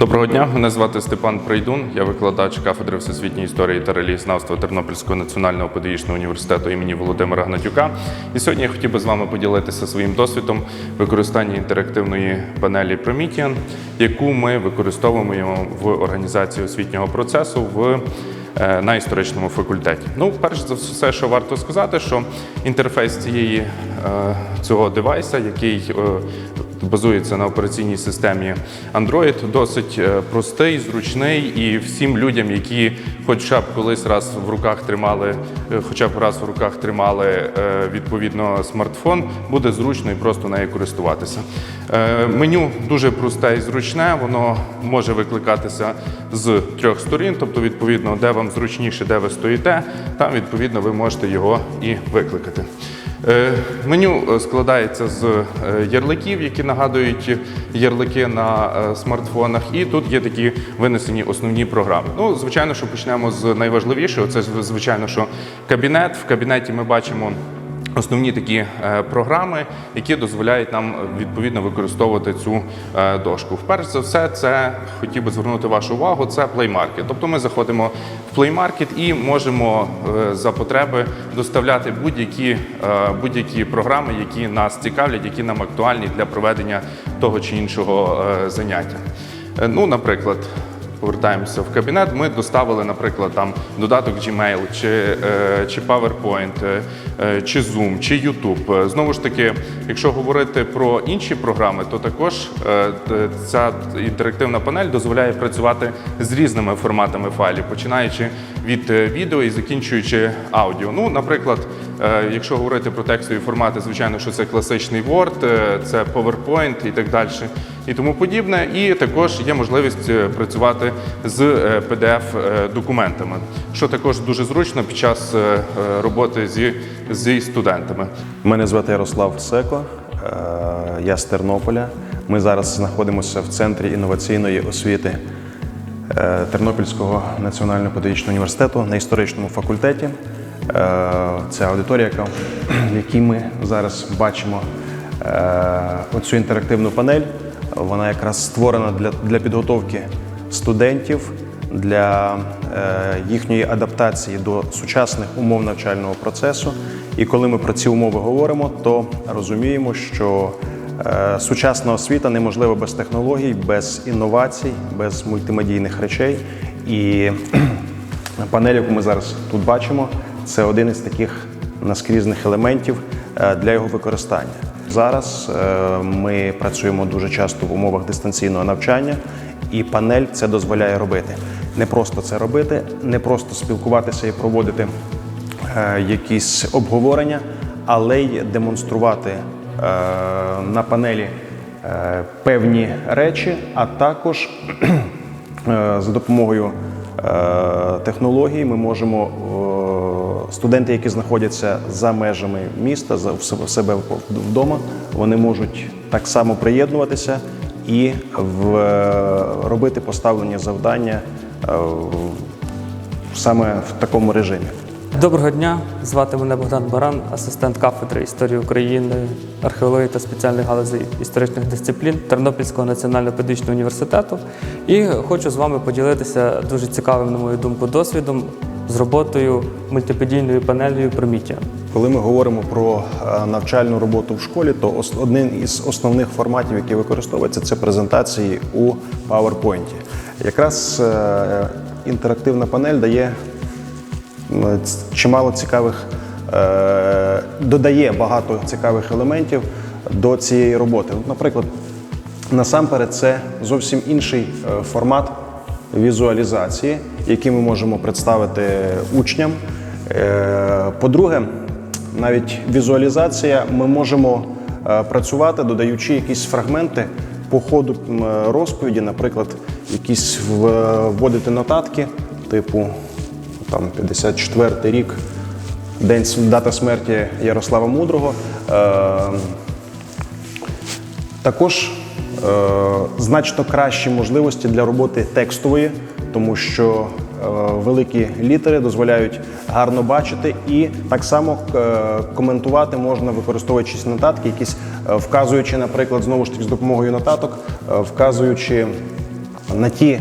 Доброго дня, мене звати Степан Прийдун. Я викладач кафедри всесвітньої історії та релігієзнавства Тернопільського національного педагогічного університету імені Володимира Гнатюка. І сьогодні я хотів би з вами поділитися своїм досвідом використання інтерактивної панелі Promethean, яку ми використовуємо в організації освітнього процесу в е, на історичному факультеті. Ну, перш за все, що варто сказати, що інтерфейс цієї е, цього девайса, який е, базується на операційній системі Android, досить е, простий, зручний і всім людям, які хоча б колись раз в руках тримали, е, хоча б раз в руках тримали е, відповідно смартфон, буде зручно і просто нею користуватися. Меню дуже просте і зручне, воно може викликатися з трьох сторін, тобто, відповідно, де вам зручніше, де ви стоїте, там відповідно ви можете його і викликати. Е, Меню е, складається з е, ярликів, які нагадують ярлики на смартфонах, і тут є такі винесені основні програми. Ну, звичайно, що почнемо з найважливішого. Це звичайно, що кабінет. В кабінеті ми бачимо. Основні такі е, програми, які дозволяють нам відповідно використовувати цю е, дошку. Вперше за все, це хотів би звернути вашу увагу. Це Play Market. Тобто ми заходимо в Play Market і можемо е, за потреби доставляти будь-які будь-які програми, які нас цікавлять, які нам актуальні для проведення того чи іншого заняття. Ну, наприклад. Повертаємося в кабінет. Ми доставили, наприклад, там додаток Gmail, чи, е, чи PowerPoint, е, е, чи Zoom, чи YouTube. Знову ж таки, якщо говорити про інші програми, то також ця інтерактивна панель дозволяє працювати з різними форматами файлів, починаючи від е, відео і закінчуючи аудіо. Ну, наприклад, е, якщо говорити про текстові формати, звичайно, що це класичний Word, е, це PowerPoint і так далі, і тому подібне. І також є можливість працювати з PDF-документами, що також дуже зручно під час роботи зі, зі студентами. Мене звати Ярослав Секо, я з Тернополя. Ми зараз знаходимося в центрі інноваційної освіти Тернопільського національного педагогічного університету на історичному факультеті. Е, Це аудиторія, в якій ми зараз бачимо е, оцю інтерактивну панель. Вона якраз створена для, для підготовки студентів для е, їхньої адаптації до сучасних умов навчального процесу. І коли ми про ці умови говоримо, то розуміємо, що е, сучасна освіта неможлива без технологій, без інновацій, без мультимедійних речей. І панель, яку ми зараз тут бачимо, це один із таких наскрізних елементів е, для його використання. Зараз е, ми працюємо дуже часто в умовах дистанційного навчання, і панель це дозволяє робити. Не просто це робити, не просто спілкуватися і проводити е, якісь обговорення, але й демонструвати е, на панелі е, певні речі, а також е, за допомогою е, технологій ми можемо е, студенти, які знаходяться за межами міста, за себе- вдома, вони можуть так само приєднуватися і е, робити поставлені завдання е, саме в такому режимі. Доброго дня, звати мене Богдан Баран, асистент кафедри історії України, археології та спеціальних галузей історичних дисциплін Тернопільського національного педагогічного університету. І хочу з вами поділитися дуже цікавим, на мою думку, досвідом з роботою мультипедійною панелью Promethean. Коли ми говоримо про е, навчальну роботу в школі, то один із основних форматів, який використовується, це презентації у PowerPoint. Якраз е, інтерактивна панель дає чимало цікавих, е, додає багато цікавих елементів до цієї роботи. Наприклад, насамперед, це зовсім інший е, формат візуалізації, який ми можемо представити учням. Е, По-друге, навіть візуалізація ми можемо е, працювати, додаючи якісь фрагменти по ходу розповіді, наприклад, якісь вводити нотатки, типу там 54-й рік, день дата смерті Ярослава Мудрого. Е, також е, значно кращі можливості для роботи текстової, тому що е, великі літери дозволяють гарно бачити, і так само коментувати можна, використовуючи нотатки, якісь вказуючи, наприклад, знову ж таки з допомогою нотаток, вказуючи на ті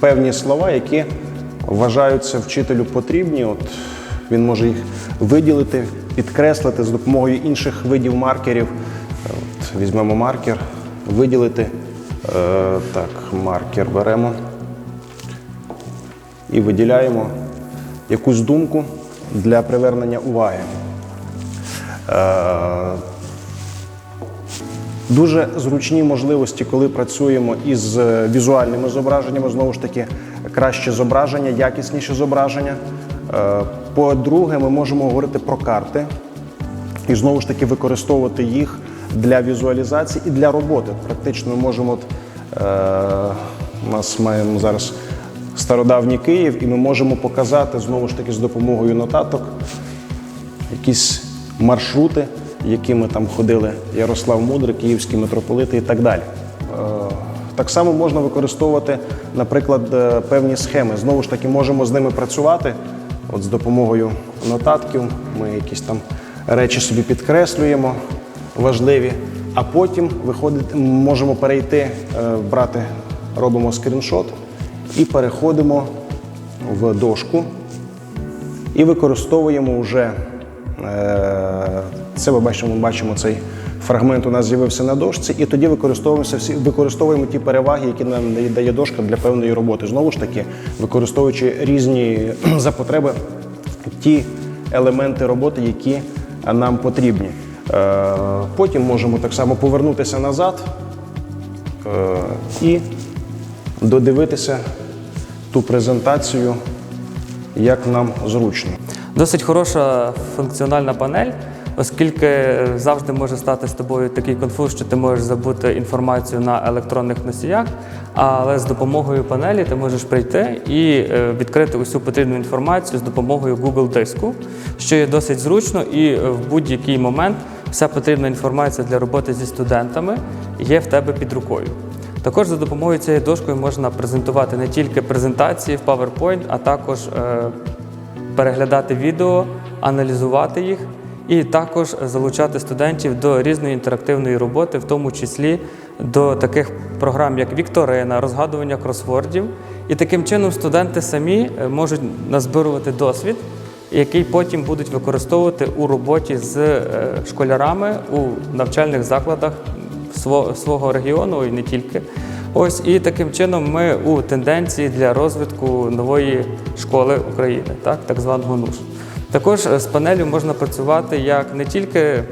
певні слова, які вважаються вчителю потрібні. От він може їх виділити, підкреслити з допомогою інших видів маркерів. От, візьмемо маркер, виділити. Е, так, маркер беремо і виділяємо якусь думку для привернення уваги. Е, Дуже зручні можливості, коли працюємо із е, візуальними зображеннями, знову ж таки, краще зображення, якісніше зображення. Е, По-друге, ми можемо говорити про карти і знову ж таки використовувати їх для візуалізації і для роботи. Практично ми можемо, от, е, у нас маємо зараз стародавній Київ, і ми можемо показати знову ж таки з допомогою нотаток якісь маршрути, якими там ходили Ярослав Мудрий, київські митрополити і так далі. Так само можна використовувати, наприклад, е, певні схеми. Знову ж таки, можемо з ними працювати. От з допомогою нотатків ми якісь там речі собі підкреслюємо, важливі, а потім виходить, можемо перейти, е, брати, робимо скріншот і переходимо в дошку і використовуємо вже е, це. Ми бачимо, ми бачимо цей фрагмент. У нас з'явився на дошці, і тоді використовуємося всі використовуємо ті переваги, які нам дає- дошка для певної роботи. Знову ж таки, використовуючи різні за потреби ті елементи роботи, які нам потрібні. Е, Потім можемо так само повернутися назад е, і додивитися ту презентацію, як нам зручно. Досить хороша функціональна панель, оскільки е, завжди може стати з тобою такий конфуз, що ти можеш забути інформацію на електронних носіях, але з допомогою панелі ти можеш прийти і е, відкрити усю потрібну інформацію з допомогою Google диску, що є досить зручно, і е, в будь-який момент вся потрібна інформація для роботи зі студентами є в тебе під рукою. Також за допомогою цієї дошкою можна презентувати не тільки презентації в PowerPoint, а також переглядати відео, аналізувати їх і також залучати студентів до різної інтерактивної роботи, в тому числі до таких програм, як Вікторина, розгадування кросвордів. І таким чином студенти самі е, можуть назбирувати досвід, який потім будуть використовувати у роботі з е, школярами у навчальних закладах свого регіону і не тільки. Ось і таким чином ми у тенденції для розвитку нової школи України, так, так званого НУШ. Також е, з панелю можна працювати як не тільки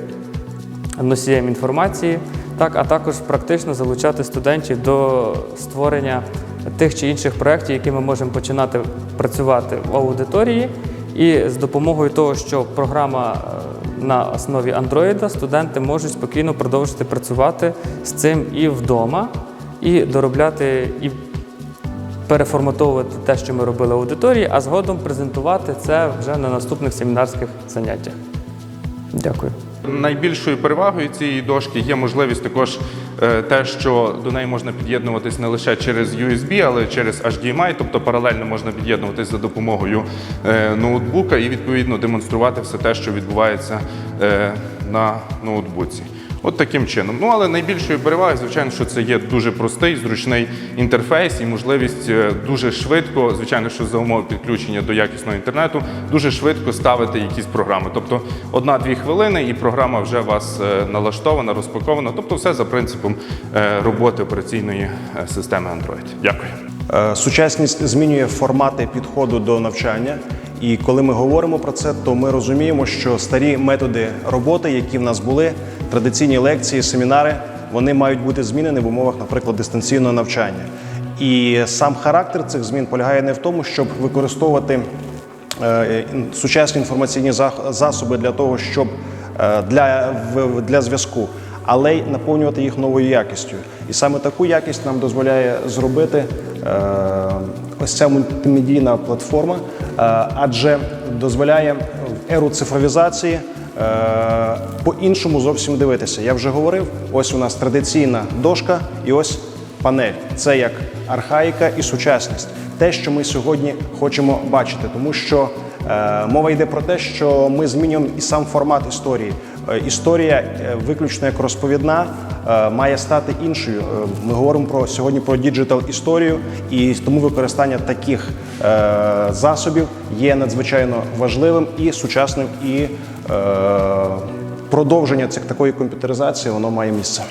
носієм інформації, так, а також практично залучати студентів до створення тих чи інших проєктів, які ми можемо починати працювати в аудиторії. І з допомогою того, що програма е, на основі Android, студенти можуть спокійно продовжити працювати з цим і вдома, і доробляти і переформатовувати те, що ми робили аудиторії, а згодом презентувати це вже на наступних семінарських заняттях. Дякую. Найбільшою перевагою цієї дошки є можливість також е, те, що до неї можна під'єднуватись не лише через USB, але й через HDMI, тобто паралельно можна під'єднуватись за допомогою е, ноутбука і відповідно демонструвати все те, що відбувається е, на ноутбуці. От таким чином. Ну але найбільшою перевагою, звичайно, що це є дуже простий, зручний інтерфейс і можливість е, дуже швидко, звичайно, що за умови підключення до якісного інтернету, дуже швидко ставити якісь програми. Тобто одна-дві хвилини, і програма вже у вас е, налаштована, розпакована. Тобто, все за принципом е, роботи операційної системи Android. Дякую. Сучасність змінює формати підходу до навчання. І коли ми говоримо про це, то ми розуміємо, що старі методи роботи, які в нас були, традиційні лекції, семінари, вони мають бути змінені в умовах, наприклад, дистанційного навчання. І сам характер цих змін полягає не в тому, щоб використовувати е, сучасні інформаційні засоби для того, щоб е, для, для зв'язку, але й наповнювати їх новою якістю. І саме таку якість нам дозволяє зробити е, ось ця мультимедійна платформа, адже дозволяє в еру цифровізації по-іншому зовсім дивитися. Я вже говорив, ось у нас традиційна дошка і ось панель. Це як архаїка і сучасність. Те, що ми сьогодні хочемо бачити, тому що Е, Мова йде про те, що ми змінюємо і сам формат історії. Е, Історія, е, виключно як розповідна, е, має стати іншою. Е, Ми говоримо про сьогодні про діджитал історію, і тому використання таких е, засобів є надзвичайно важливим і сучасним, і е, продовження цих такої комп'ютеризації воно має місце.